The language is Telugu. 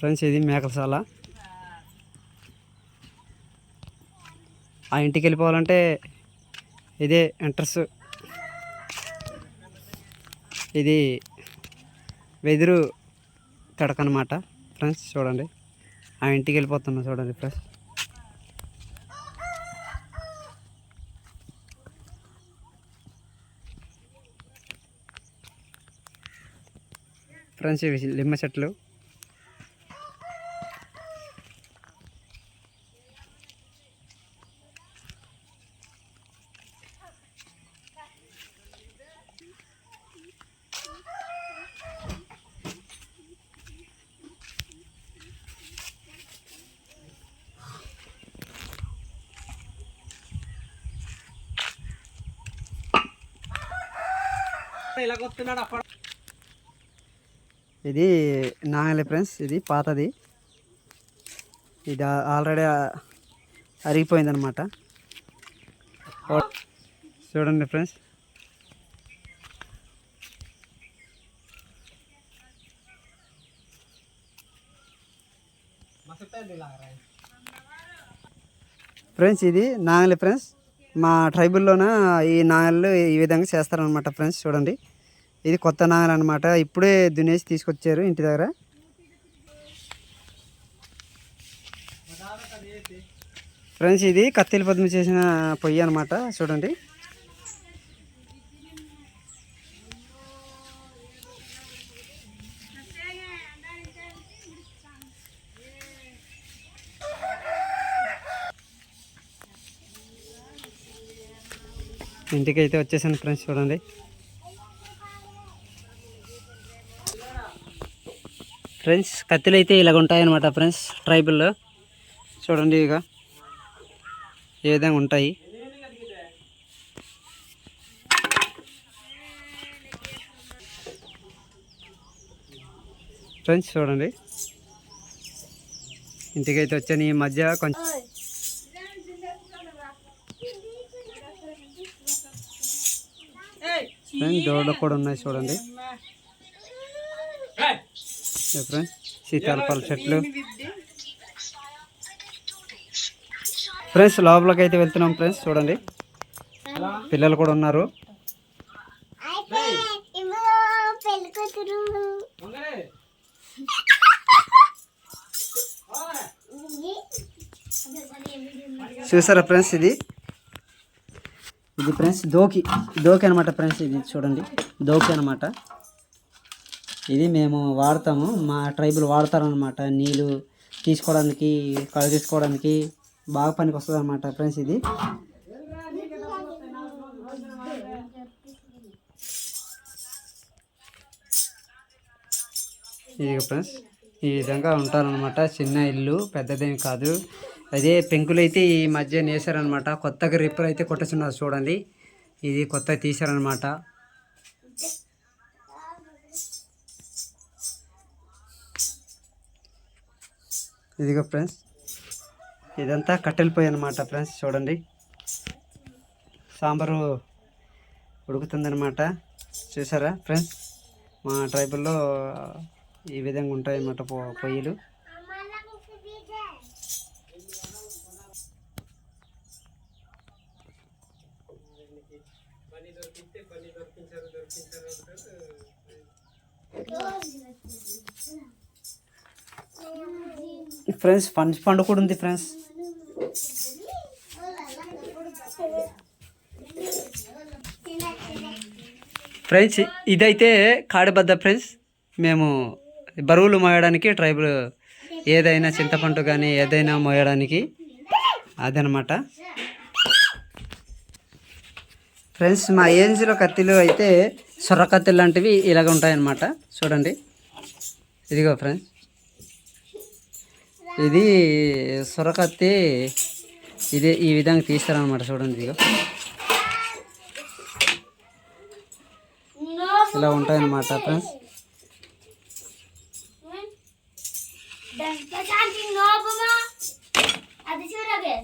ఫ్రెండ్స్ ఇది మేకలసాల ఆ ఇంటికి వెళ్ళిపోవాలంటే ఇదే ఎంట్రస్ ఇది వెదురు తడకనమాట ఫ్రెండ్స్ చూడండి. ఆ ఇంటికి వెళ్ళిపోతున్నాం చూడండి ఫ్రెండ్స్. ఫ్రెండ్స్ ఇవి లిమ్మ చెట్లు. ఇది నాగలి ఫ్రెండ్స్ ఇది పాతది. ఇది ఆల్రెడీ అరిగిపోయింది అనమాట చూడండి ఫ్రెండ్స్. ఫ్రెండ్స్ ఇది నాగలి ఫ్రెండ్స్. మా ట్రైబుల్లోన ఈ నాగళ్ళు ఈ విధంగా చేస్తారనమాట ఫ్రెండ్స్ చూడండి. ఇది కొత్త నాగలు అనమాట ఇప్పుడే దున్నేసి తీసుకొచ్చారు ఇంటి దగ్గర. ఫ్రెండ్స్ ఇది కత్తిలి పద్మ చేసిన పొయ్యి అనమాట చూడండి. ఇంటికి అయితే వచ్చేసాను ఫ్రెండ్స్ చూడండి. ఫ్రెండ్స్ కత్తిలు అయితే ఇలాగ ఉంటాయన్నమాట ఫ్రెండ్స్ ట్రైబుల్లో. చూడండి ఇక ఏ విధంగా ఉంటాయి. ఫ్రెండ్స్ చూడండి. ఇంటికైతే వచ్చాను ఈ మధ్య కొంచెం ఫ్రెండ్స్ దోడలు కూడా ఉన్నాయి చూడండి. ఫ్రెండ్స్ సీతాలపాల చెట్లు. ఫ్రెండ్స్ లోపలికి అయితే వెళ్తున్నాం ఫ్రెండ్స్ చూడండి. పిల్లలు కూడా ఉన్నారు. చూసారా ఫ్రెండ్స్ ఇది? ఇది ఫ్రెండ్స్ దోకి దోకి అనమాట ఫ్రెండ్స్ ఇది చూడండి. దోకి అనమాట ఇది మేము వాడతాము. మా ట్రైబుల్ వాడతారనమాట నీళ్ళు తీసుకోవడానికి కళ్ళు తీసుకోవడానికి బాగా పనికి వస్తుంది అనమాట ఫ్రెండ్స్ ఇది. ఇది ఫ్రెండ్స్ ఈ విధంగా ఉంటారనమాట చిన్న ఇల్లు పెద్దదేమి కాదు. అదే పెంకులు అయితే ఈ మధ్య నేసారనమాట కొత్తగా రిప్పర్ అయితే కొట్టేస్తున్నారు చూడండి. ఇది కొత్తగా తీశారనమాట ఇదిగో ఫ్రెండ్స్ ఇదంతా కట్టెల పొయ్యి అనమాట ఫ్రెండ్స్ చూడండి. సాంబారు ఉడుకుతుందనమాట చూసారా ఫ్రెండ్స్? మా ట్రైబుల్లో ఈ విధంగా ఉంటాయన్నమాట పొయ్యిలు. ఉంటాయి అన్నమాట దొరికించారు పొయ్యిలు ఫ్రెండ్స్ పంచ పండు కూడా ఉంది ఫ్రెండ్స్. ఫ్రెండ్స్ ఇదైతే కాడబద్ద ఫ్రెండ్స్. మేము బరువులు మోయడానికి ట్రైబల్ ఏదైనా చింతపండు కానీ ఏదైనా మోయడానికి అదనమాట. ఫ్రెండ్స్ మా ఏంజీలో కత్తిలు అయితే సొర్ర కత్తిలు లాంటివి ఇలాగ ఉంటాయన్నమాట. చూడండి. ఇదిగో ఫ్రెండ్స్. ఇది సొర్ర కత్తి ఇదే ఈ విధంగా తీస్తారనమాట చూడండి ఇదిగో. ఇలా ఉంటాయన్నమాట ఫ్రెండ్స్. అది చూడగే